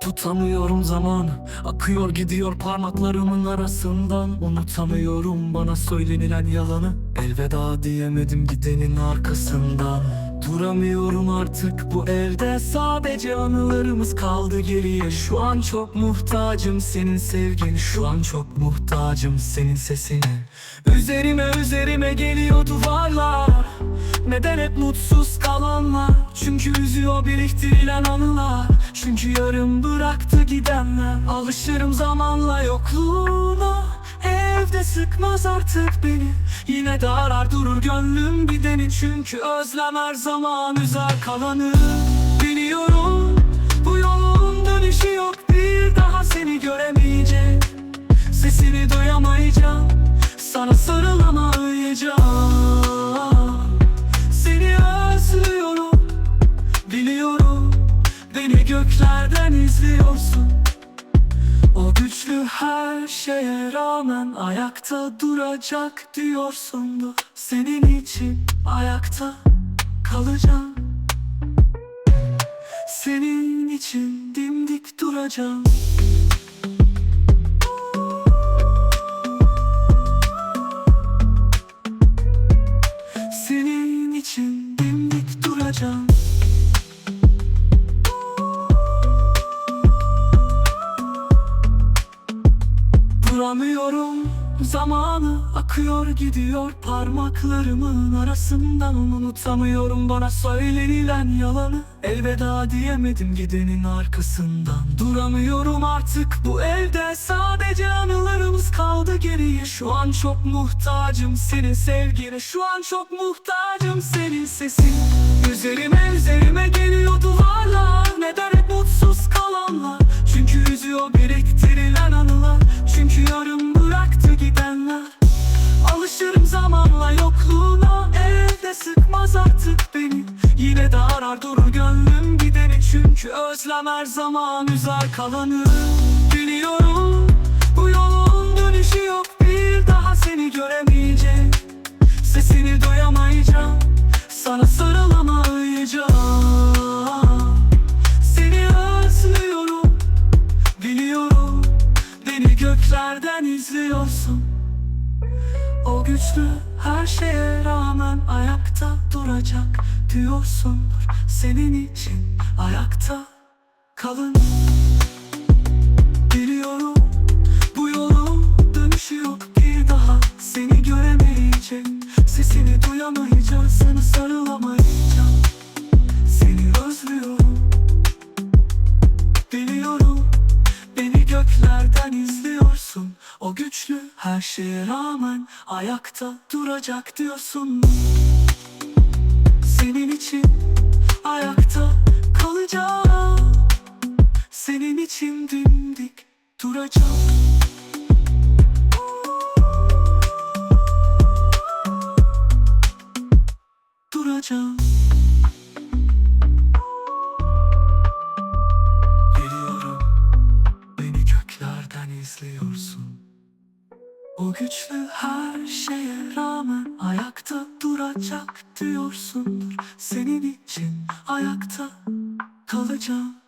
Tutamıyorum zamanı Akıyor gidiyor parmaklarımın arasından. Unutamıyorum bana söylenilen yalanı. Elveda diyemedim gidenin arkasından. Duramıyorum artık bu evde Sadece anılarımız kaldı geriye. Şu an çok muhtacım senin sevgin Şu an çok muhtacım senin sesine. Üzerime üzerime geliyor duvarlar neden hep mutsuz kalanlar? Çünkü üzüyor biriktirilen anılar. Çünkü yarım bıraktı gidenler. Alışırım zamanla yokluğuna. Evde sıkmaz artık beni. Yine de arar durur gönlüm bideni Çünkü özlem her zaman üzer kalanı. Biliyorum bu yolun dönüşü yok. Bir daha seni göremeyeceğim Sesini duyamayacağım. Sana sarılamayacağım her şeye rağmen Ayakta duracak diyorsundur Senin için ayakta kalacağım. Senin için dimdik duracağım. Senin için dimdik duracağım Duramıyorum zamanı akıyor gidiyor parmaklarımın arasından Unutamıyorum. Bana söylenilen yalanı Elveda diyemedim gidenin arkasından. Duramıyorum artık bu evde sadece anılarımız kaldı geriye. Şu an çok muhtacım senin sevgine Şu an çok muhtacım senin sesin. Üzerime üzerime geliyor duvarlar Neden hep mutsuz artık beni. Yine de arar durur gönlüm gideni. Çünkü özlem her zaman üzer kalanı. Biliyorum bu yolun dönüşü yok. Bir daha seni göremeyeceğim güçlü her şeye rağmen ayakta duracak diyorsundur. Senin için ayakta kalın güçlü her şeye rağmen Ayakta duracak diyorsun. Senin için ayakta kalacağım. Senin için dimdik duracağım. Duracağım. Biliyorum Beni göklerden izliyorsun O güçlü her şeye rağmen Ayakta duracak diyorsundur. Senin için ayakta kalacağım